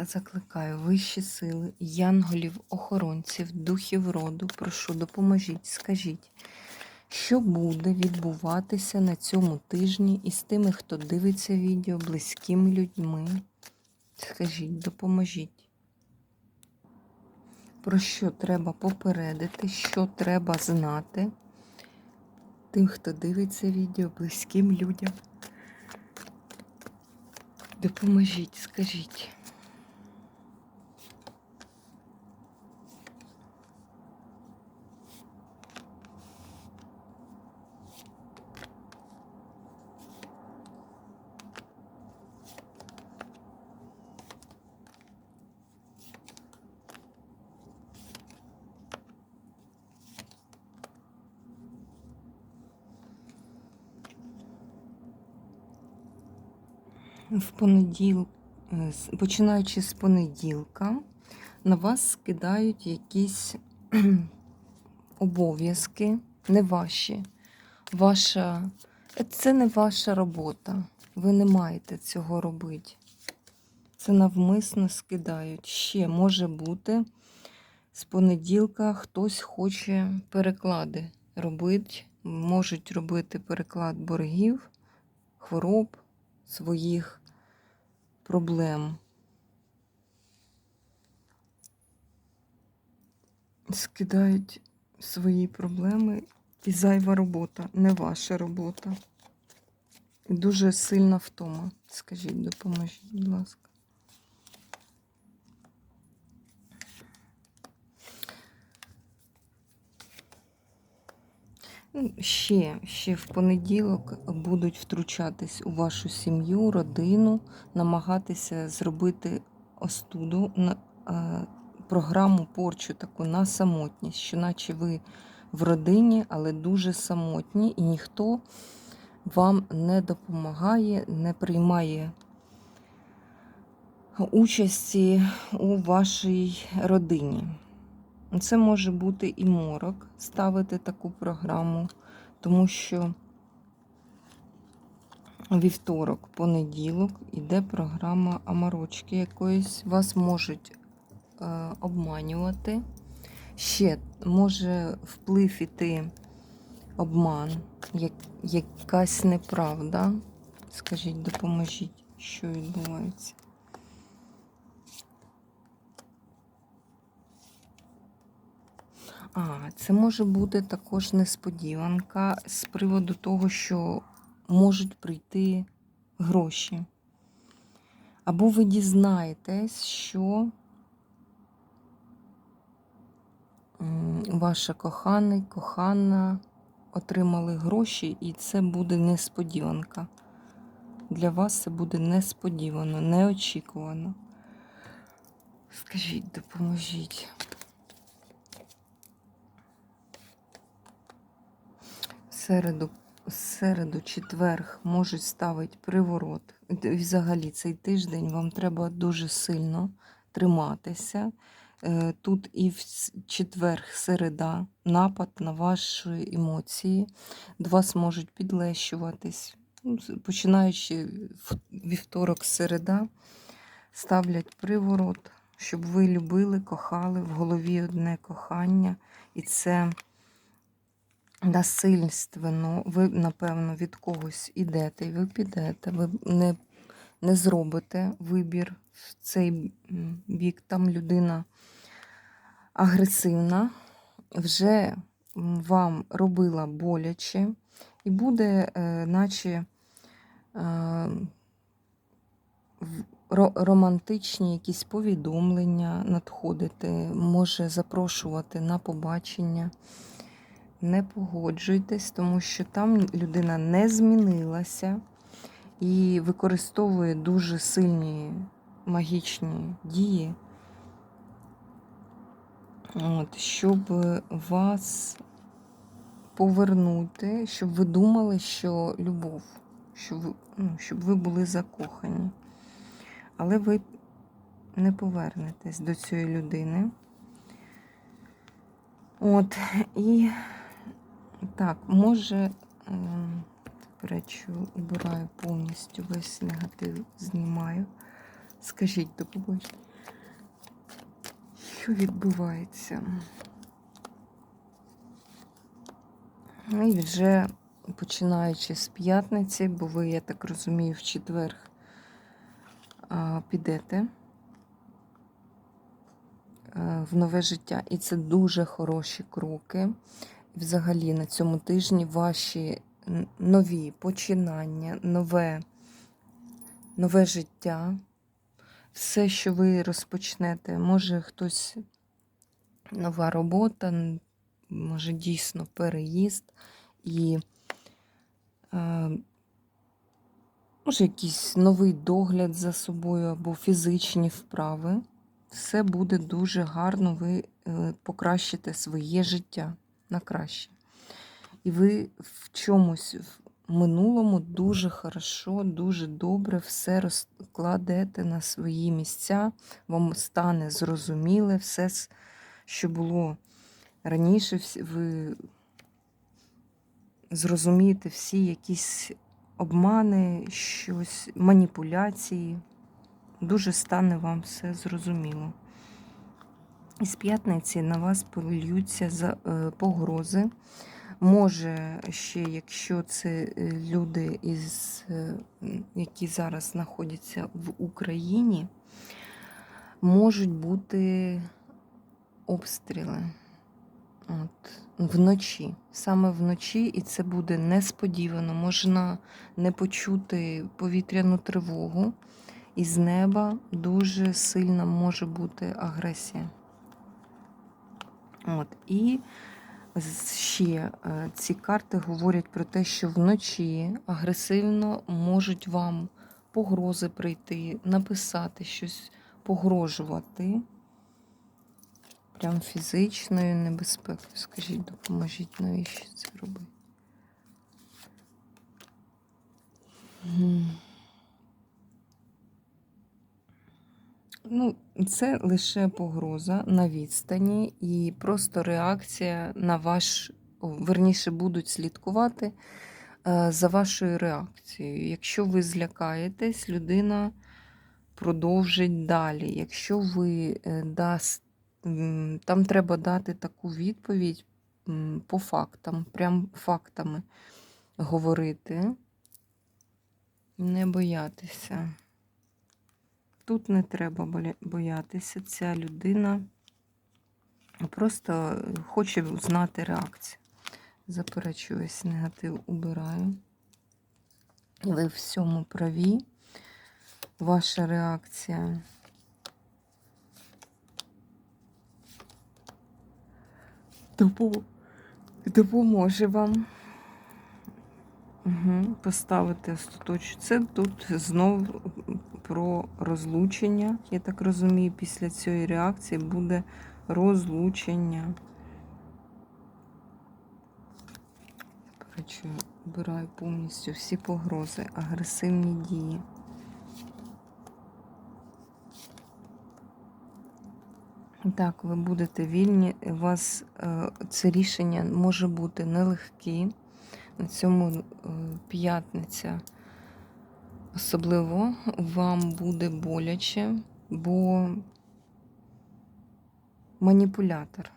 Та закликаю вищі сили, янголів, охоронців, духів роду, прошу, допоможіть, скажіть, що буде відбуватися на цьому тижні із тими, хто дивиться відео, близькими людьми. Скажіть, допоможіть. Про що треба попередити, що треба знати тим, хто дивиться відео, близьким людям. Допоможіть, скажіть. В понеділ, е, починаючи з понеділка, на вас скидають якісь обов'язки, не ваші. Ваша... е, Це не ваша робота. Ви не маєте цього робити. Це навмисно скидають. Ще може бути з понеділка хтось хоче переклади робити. Можуть робити переклад боргів, хвороб, своїх проблем. Скидають свої проблеми і зайва робота, не ваша робота. І дуже сильна втома. Скажіть, допоможіть, будь ласка. Ще, ще в понеділок будуть втручатись у вашу сім'ю, родину, намагатися зробити остуду, е, програму порчу таку на самотність, що наче ви в родині, але дуже самотні, і ніхто вам не допомагає, не приймає участі у вашій родині. Це може бути і морок ставити таку програму, тому що вівторок, понеділок іде програма амарочки якоїсь. Вас можуть е, обманювати. Ще може вплив іти обман, як, якась неправда. Скажіть, допоможіть, що відбувається. А, це може бути також несподіванка з приводу того, що можуть прийти гроші. Або ви дізнаєтесь, що ваша коханий, кохана отримали гроші, і це буде несподіванка. Для вас це буде несподівано, неочікувано. Скажіть, допоможіть. Середу, середу, четверг можуть ставити приворот. Взагалі, цей тиждень вам треба дуже сильно триматися. Е, Тут і в четверг, середа, напад на ваші емоції. До вас можуть підлещуватись. Ну, Починаючи вівторок, середа, ставлять приворот, щоб ви любили, кохали в голові одне кохання. І це насильственно, ви, напевно, від когось ідете, і ви підете, ви не, не зробите вибір в цей бік. Там людина агресивна, вже вам робила боляче, і буде, е, наче е, романтичні якісь повідомлення надходити, може запрошувати на побачення. Не погоджуйтесь, тому що там людина не змінилася і використовує дуже сильні магічні дії От, щоб вас повернути, щоб ви думали, що любов, щоб ви, ну, щоб ви були закохані. Але ви не повернетесь до цієї людини. От, і так, може, ем, заперечую, убираю повністю весь негатив, знімаю. Скажіть, до побачення. Що відбувається? Ну і вже починаючи з п'ятниці, бо ви, я так розумію, в четвер підете в нове життя. І це дуже хороші кроки. Взагалі на цьому тижні ваші нові починання, нове, нове життя. Все, що ви розпочнете, може хтось нова робота, може дійсно переїзд і е, може якийсь новий догляд за собою або фізичні вправи. Все буде дуже гарно, ви е, покращите своє життя на краще. І ви в чомусь в минулому дуже хорошо, дуже добре все розкладете на свої місця, вам стане зрозуміле все, що було раніше, ви зрозумієте всі якісь обмани, щось, маніпуляції. Дуже стане вам все зрозуміло. І з п'ятниці на вас полюються е, погрози. Може, ще, якщо це е, люди, із, е, які зараз знаходяться в Україні, можуть бути обстріли. От, вночі, саме вночі, і це буде несподівано. Можна не почути повітряну тривогу, і з неба дуже сильна може бути агресія. От, і ще е, ці карти говорять про те, що вночі агресивно можуть вам погрози прийти, написати щось, погрожувати. Прям фізичною небезпекою. Скажіть, допоможіть, навіщо це робити? Ну, це лише погроза на відстані і просто реакція на ваш, верніше, будуть слідкувати е, за вашою реакцією. Якщо ви злякаєтесь, людина продовжить далі. Якщо ви е, дасть, там треба дати таку відповідь по фактам, прям фактами говорити, не боятися. Тут не треба боятися. Ця людина просто хоче знати реакцію. Заперечую весь негатив убираю. Ви в всьому праві. Ваша реакція. Допоможе вам. Угу. Поставити остаточно. Це тут знову про розлучення. Я так розумію, після цієї реакції буде розлучення. Коротше, обираю повністю всі погрози, агресивні дії. Так, ви будете вільні. У вас е, це рішення може бути нелегкі. Цьому е, п'ятниця особливо вам буде боляче, бо маніпулятор.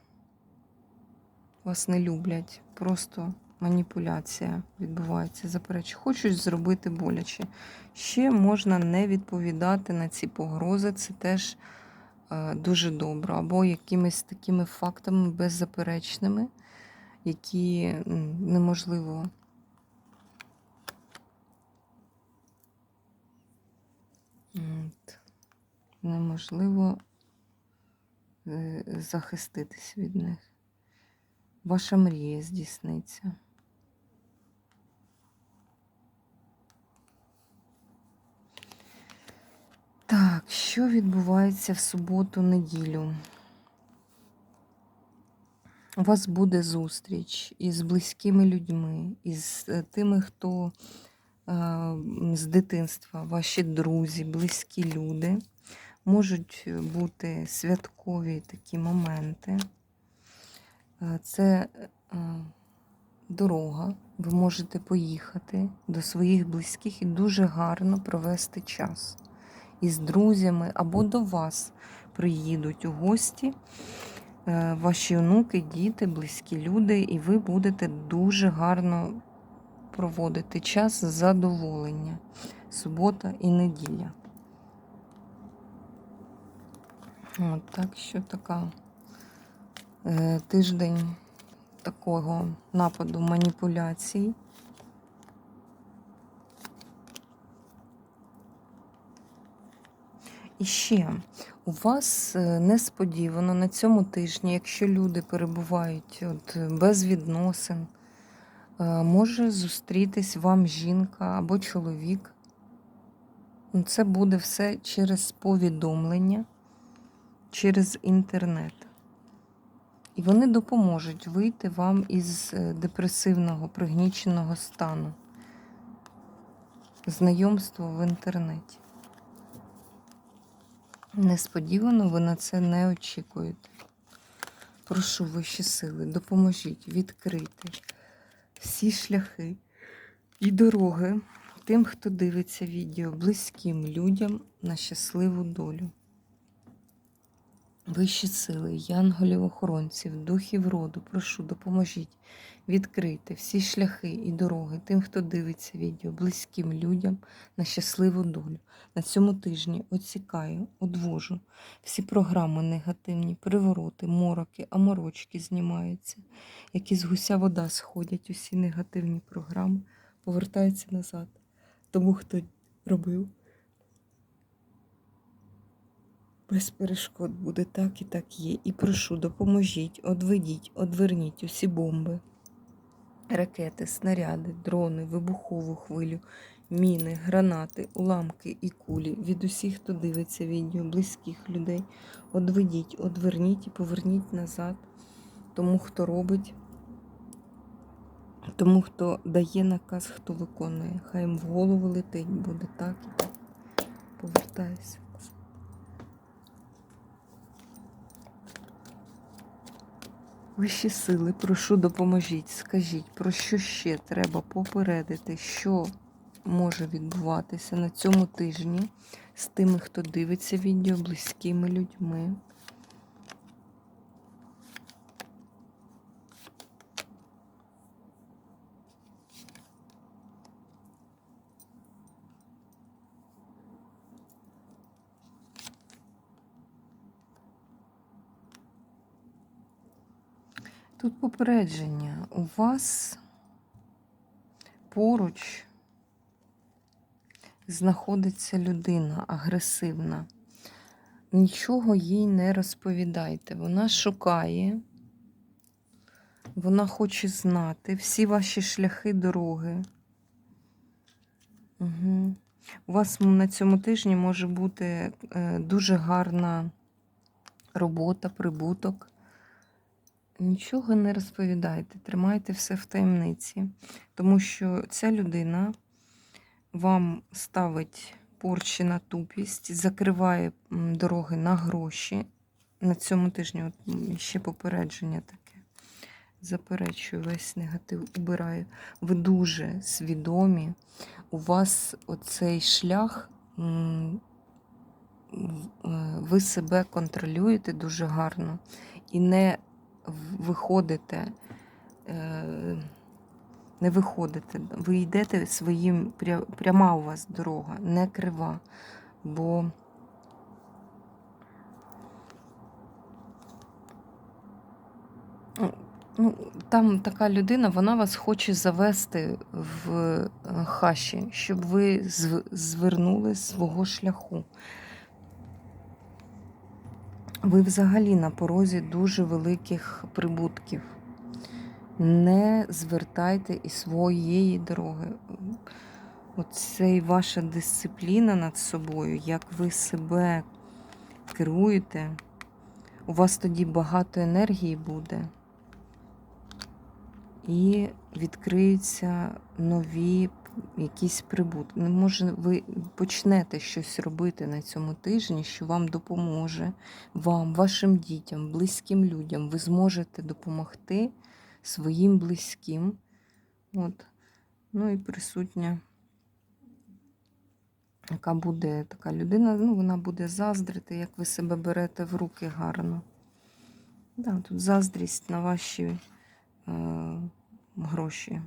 Вас не люблять, просто маніпуляція відбувається. Заперечу, хочуть зробити боляче. Ще можна не відповідати на ці погрози, це теж е, дуже добре. Або якимись такими фактами беззаперечними, які неможливо. Неможливо е, захиститись від них. Ваша мрія здійсниться. Так, що відбувається в суботу-неділю? У вас буде зустріч із близькими людьми, із е, тими, хто е, з дитинства, ваші друзі, близькі люди. Можуть бути святкові такі моменти. Е, Це дорога. Ви можете поїхати до своїх близьких і дуже гарно провести час із друзями або до вас приїдуть у гості ваші онуки, діти, близькі люди, і ви будете дуже гарно проводити час задоволення. Субота і неділя. От, так що така е, тиждень такого нападу маніпуляцій. І ще у вас е, несподівано на цьому тижні, якщо люди перебувають от, е, без відносин, е, може зустрітись вам жінка або чоловік. Ну, Це буде все через повідомлення, через інтернет. І вони допоможуть вийти вам із депресивного, пригніченого стану. Знайомство в інтернеті. Несподівано ви на це не очікуєте. Прошу вищі сили, допоможіть відкрити всі шляхи і дороги тим, хто дивиться відео, близьким людям на щасливу долю. Вищі сили, янголів охоронців, духів роду, прошу, допоможіть відкрити всі шляхи і дороги тим, хто дивиться відео, близьким людям на щасливу долю. На цьому тижні оцікаю, одвожу всі програми негативні, привороти, мороки, аморочки знімаються, які з гуся вода сходять, усі негативні програми повертаються назад. Тому, хто робив, без перешкод буде так і так є. І прошу, допоможіть, одведіть, одверніть усі бомби, ракети, снаряди, дрони, вибухову хвилю, міни, гранати, уламки і кулі від усіх, хто дивиться відео, близьких людей. Одведіть, одверніть і поверніть назад тому, хто робить. Тому, хто дає наказ, хто виконує. Хай їм в голову летить, буде так і так. Повертайся. Вищі сили, прошу, допоможіть. Скажіть, про що ще треба попередити, що може відбуватися на цьому тижні з тими, хто дивиться відео, близькими людьми. Тут попередження. У вас поруч знаходиться людина агресивна. Нічого їй не розповідайте. Вона шукає, вона хоче знати всі ваші шляхи дороги. Угу. У вас на цьому тижні може бути е, дуже гарна робота, прибуток. Нічого не розповідайте, тримайте все в таємниці, тому що ця людина вам ставить порчі на тупість, закриває дороги на гроші. На цьому тижні от ще попередження таке. Заперечую, весь негатив убираю. Ви дуже свідомі. У вас оцей шлях, е, ви себе контролюєте дуже гарно і не виходите, е, не виходите, ви йдете своїм, пряма у вас дорога, не крива, бо ну, ну, там така людина, вона вас хоче завести в е, хаші, щоб ви зв- звернули з свого шляху. Ви взагалі на порозі дуже великих прибутків. Не звертайте і своєї дороги. Оце і ваша дисципліна над собою, як ви себе керуєте. У вас тоді багато енергії буде. І відкриються нові якісь прибутки. Ну, Може, ви почнете щось робити на цьому тижні, що вам допоможе, вам, вашим дітям, близьким людям. Ви зможете допомогти своїм близьким. От. Ну і присутня, яка буде така людина, ну, вона буде заздрити, як ви себе берете в руки гарно. Да, тут заздрість на ваші е, гроші.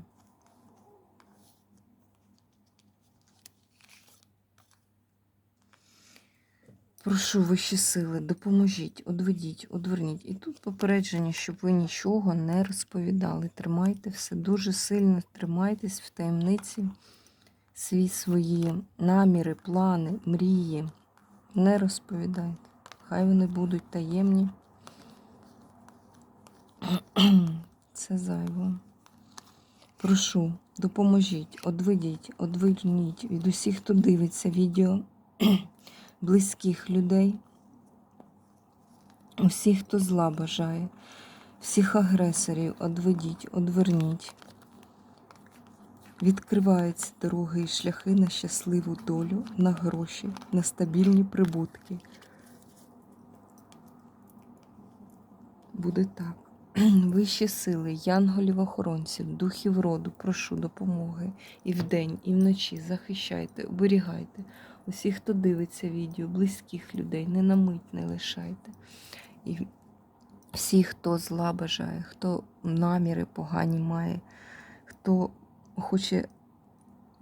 Прошу вищі сили, допоможіть, одведіть, одверніть. І тут попередження, щоб ви нічого не розповідали. Тримайте все дуже сильно, тримайтесь в таємниці свій свої наміри, плани, мрії. Не розповідайте. Хай вони будуть таємні. Це зайво. Прошу, допоможіть, одведіть, одверніть від усіх, хто дивиться відео, близьких людей, усіх, хто зла бажає, всіх агресорів одведіть, одверніть. Відкриваються дороги і шляхи на щасливу долю, на гроші, на стабільні прибутки. Буде так. Вищі сили, янголів-охоронців, духів роду, прошу допомоги і вдень, і вночі захищайте, оберігайте усіх, хто дивиться відео, близьких людей, не на мить не лишайте. І всіх, хто зла бажає, хто наміри погані має, хто хоче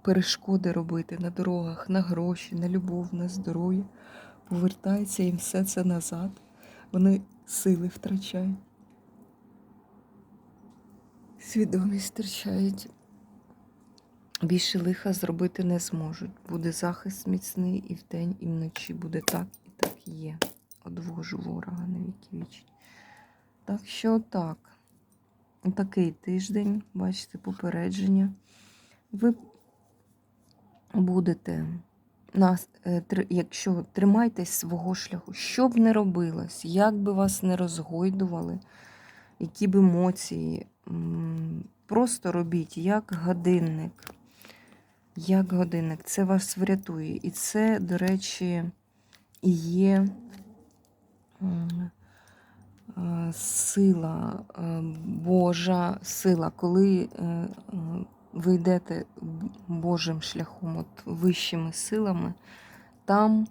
перешкоди робити на дорогах, на гроші, на любов, на здоров'я, повертається їм все це назад. Вони сили втрачають. Свідомість втрачають. Більше лиха зробити не зможуть. Буде захист міцний і вдень, і вночі. Буде так і так є. Одвожу ворога на віки вічні. Так що так. Такий тиждень, бачите, попередження. Ви будете, нас, е, якщо тримайтесь свого шляху, що б не робилось, як би вас не розгойдували, які б емоції, просто робіть як годинник. Як годинник, це вас врятує. І це, до речі, і є е, сила е, Божа сила, коли е, ви йдете Божим шляхом, от вищими силами, там,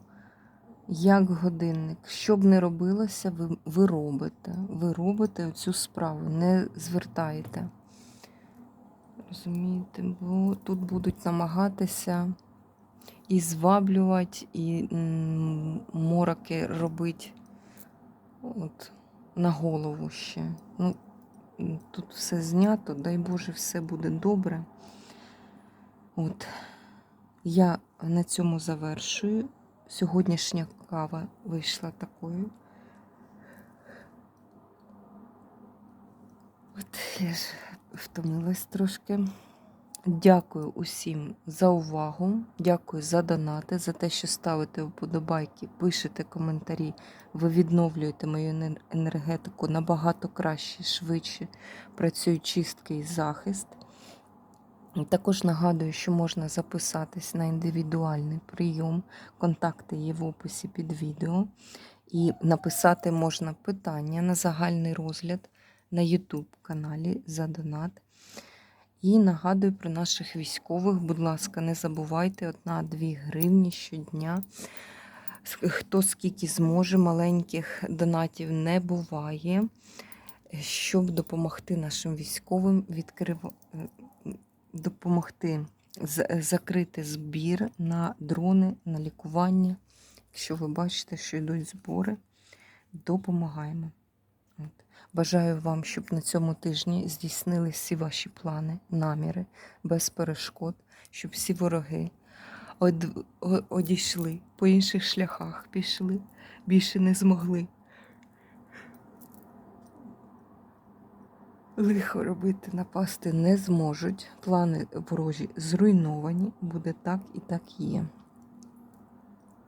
як годинник, що б не робилося, ви, ви робите. Ви робите цю справу, не звертаєте. Розумієте, бо тут будуть намагатися і зваблювати, і мороки робити от, на голову ще. Ну, тут все знято, дай Боже, все буде добре. От. Я на цьому завершую. Сьогоднішня кава вийшла такою. От я ж втомилась трошки. Дякую усім за увагу. Дякую за донати, за те, що ставите вподобайки, пишете коментарі. Ви відновлюєте мою енергетику набагато краще, швидше. Працюють чистки і захист. Також нагадую, що можна записатись на індивідуальний прийом. Контакти є в описі під відео. І написати можна питання на загальний розгляд на YouTube каналі за донат. І нагадую про наших військових. Будь ласка, не забувайте 1-2 гривні щодня. Хто скільки зможе, маленьких донатів не буває. Щоб допомогти нашим військовим відкрив... е, допомогти закрити збір на дрони, на лікування. Якщо ви бачите, що йдуть збори, допомагаємо. От. Бажаю вам, щоб на цьому тижні здійснили всі ваші плани, наміри без перешкод, щоб всі вороги од... одійшли по інших шляхах, пішли, більше не змогли. Лихо робити, напасти не зможуть. Плани ворожі зруйновані. Буде так і так є.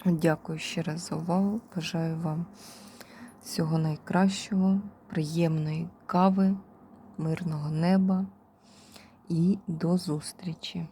Дякую ще раз за увагу. Бажаю вам всього найкращого, приємної кави, мирного неба і до зустрічі!